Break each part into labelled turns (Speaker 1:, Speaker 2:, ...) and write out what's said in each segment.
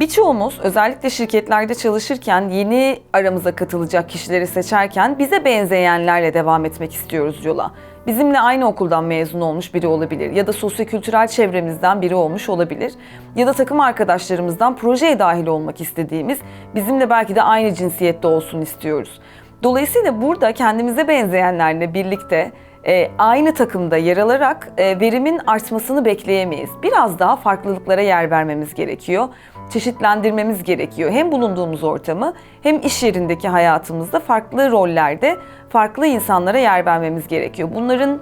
Speaker 1: Birçoğumuz özellikle şirketlerde çalışırken yeni aramıza katılacak kişileri seçerken bize benzeyenlerle devam etmek istiyoruz yola. Bizimle aynı okuldan mezun olmuş biri olabilir ya da sosyokültürel çevremizden biri olmuş olabilir ya da takım arkadaşlarımızdan projeye dahil olmak istediğimiz bizimle belki de aynı cinsiyette olsun istiyoruz. Dolayısıyla burada kendimize benzeyenlerle birlikte e, aynı takımda yer alarak e, verimin artmasını bekleyemeyiz. Biraz daha farklılıklara yer vermemiz gerekiyor. Çeşitlendirmemiz gerekiyor. Hem bulunduğumuz ortamı hem iş yerindeki hayatımızda farklı rollerde farklı insanlara yer vermemiz gerekiyor. Bunların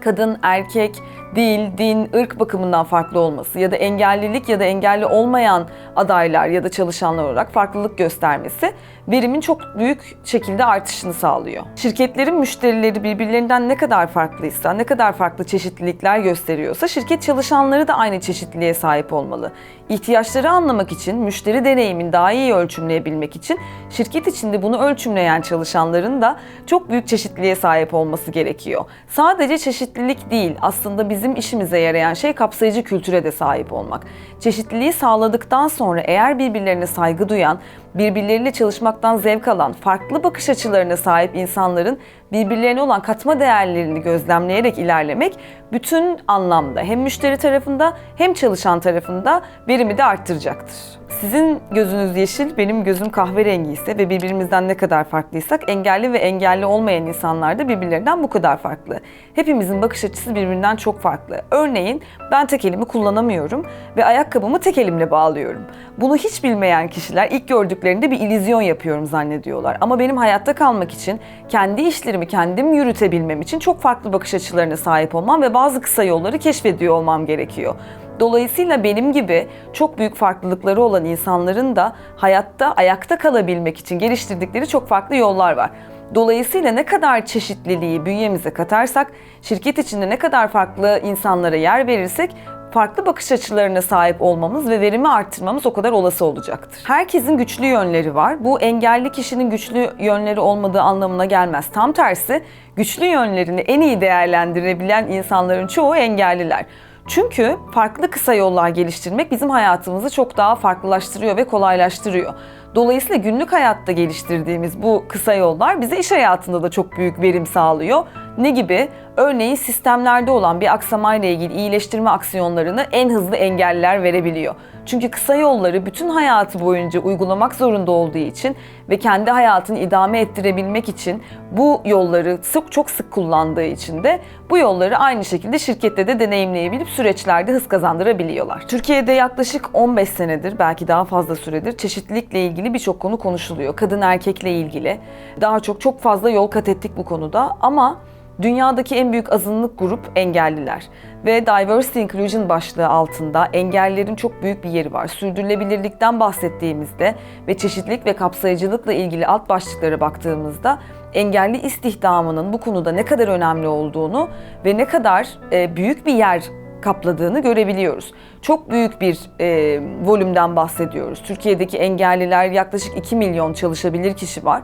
Speaker 1: kadın, erkek, dil, din, ırk bakımından farklı olması ya da engellilik ya da engelli olmayan adaylar ya da çalışanlar olarak farklılık göstermesi verimin çok büyük şekilde artışını sağlıyor. Şirketlerin müşterileri birbirlerinden ne kadar farklıysa, ne kadar farklı çeşitlilikler gösteriyorsa şirket çalışanları da aynı çeşitliliğe sahip olmalı. İhtiyaçları anlamak için, müşteri deneyimini daha iyi ölçümleyebilmek için şirket içinde bunu ölçümleyen çalışanların da çok büyük çeşitliliğe sahip olması gerekiyor. Sadece çeşitlilik değil, aslında bizim işimize yarayan şey kapsayıcı kültüre de sahip olmak. Çeşitliliği sağladıktan sonra eğer birbirlerine saygı duyan, birbirleriyle çalışmaktan zevk alan, farklı bakış açılarına sahip insanların birbirlerine olan katma değerlerini gözlemleyerek ilerlemek bütün anlamda hem müşteri tarafında hem çalışan tarafında verimi de arttıracaktır. Sizin gözünüz yeşil, benim gözüm kahverengi ise ve birbirimizden ne kadar farklıysak engelli ve engelli olmayan insanlar da birbirlerinden bu kadar farklı. Hepimizin bakış açısı birbirinden çok farklı. Örneğin ben tek elimi kullanamıyorum ve ayakkabımı tek elimle bağlıyorum. Bunu hiç bilmeyen kişiler ilk gördüklerinde bir illüzyon yapıyorum zannediyorlar. Ama benim hayatta kalmak için, kendi işlerimi kendim yürütebilmem için çok farklı bakış açılarına sahip olmam ve bazı kısa yolları keşfediyor olmam gerekiyor. Dolayısıyla benim gibi çok büyük farklılıkları olan insanların da hayatta ayakta kalabilmek için geliştirdikleri çok farklı yollar var. Dolayısıyla ne kadar çeşitliliği bünyemize katarsak, şirket içinde ne kadar farklı insanlara yer verirsek farklı bakış açılarına sahip olmamız ve verimi arttırmamız o kadar olası olacaktır. Herkesin güçlü yönleri var. Bu engelli kişinin güçlü yönleri olmadığı anlamına gelmez. Tam tersi güçlü yönlerini en iyi değerlendirebilen insanların çoğu engelliler. Çünkü farklı kısa yollar geliştirmek bizim hayatımızı çok daha farklılaştırıyor ve kolaylaştırıyor. Dolayısıyla günlük hayatta geliştirdiğimiz bu kısa yollar bize iş hayatında da çok büyük verim sağlıyor. Ne gibi? Örneğin sistemlerde olan bir aksamayla ilgili iyileştirme aksiyonlarını en hızlı engeller verebiliyor. Çünkü kısa yolları bütün hayatı boyunca uygulamak zorunda olduğu için ve kendi hayatını idame ettirebilmek için bu yolları sık çok sık kullandığı için de bu yolları aynı şekilde şirkette de deneyimleyebilip süreçlerde hız kazandırabiliyorlar. Türkiye'de yaklaşık 15 senedir belki daha fazla süredir çeşitlilikle ilgili birçok konu konuşuluyor. Kadın erkekle ilgili daha çok çok fazla yol kat ettik bu konuda ama Dünyadaki en büyük azınlık grup engelliler ve Diversity Inclusion başlığı altında engellilerin çok büyük bir yeri var. Sürdürülebilirlikten bahsettiğimizde ve çeşitlilik ve kapsayıcılıkla ilgili alt başlıklara baktığımızda engelli istihdamının bu konuda ne kadar önemli olduğunu ve ne kadar e, büyük bir yer kapladığını görebiliyoruz. Çok büyük bir e, volümden bahsediyoruz. Türkiye'deki engelliler yaklaşık 2 milyon çalışabilir kişi var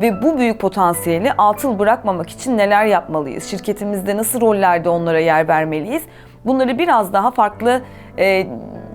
Speaker 1: ve bu büyük potansiyeli altın bırakmamak için neler yapmalıyız? Şirketimizde nasıl rollerde onlara yer vermeliyiz? Bunları biraz daha farklı e,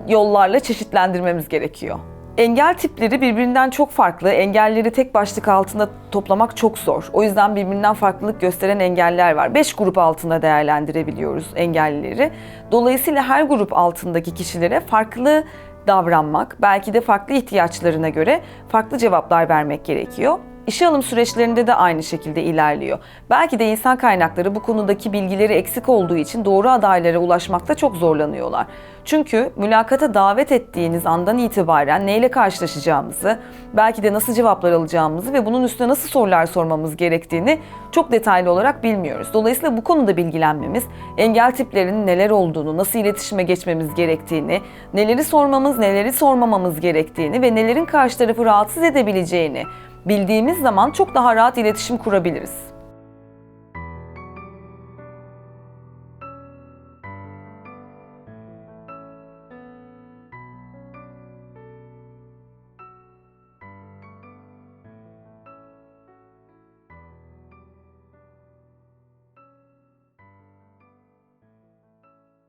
Speaker 1: yollarla çeşitlendirmemiz gerekiyor. Engel tipleri birbirinden çok farklı. Engelleri tek başlık altında toplamak çok zor. O yüzden birbirinden farklılık gösteren engeller var. Beş grup altında değerlendirebiliyoruz engellileri. Dolayısıyla her grup altındaki kişilere farklı davranmak, belki de farklı ihtiyaçlarına göre farklı cevaplar vermek gerekiyor. İşe alım süreçlerinde de aynı şekilde ilerliyor. Belki de insan kaynakları bu konudaki bilgileri eksik olduğu için doğru adaylara ulaşmakta çok zorlanıyorlar. Çünkü mülakata davet ettiğiniz andan itibaren neyle karşılaşacağımızı, belki de nasıl cevaplar alacağımızı ve bunun üstüne nasıl sorular sormamız gerektiğini çok detaylı olarak bilmiyoruz. Dolayısıyla bu konuda bilgilenmemiz, engel tiplerinin neler olduğunu, nasıl iletişime geçmemiz gerektiğini, neleri sormamız, neleri sormamamız gerektiğini ve nelerin karşı tarafı rahatsız edebileceğini bildiğimiz zaman çok daha rahat iletişim kurabiliriz.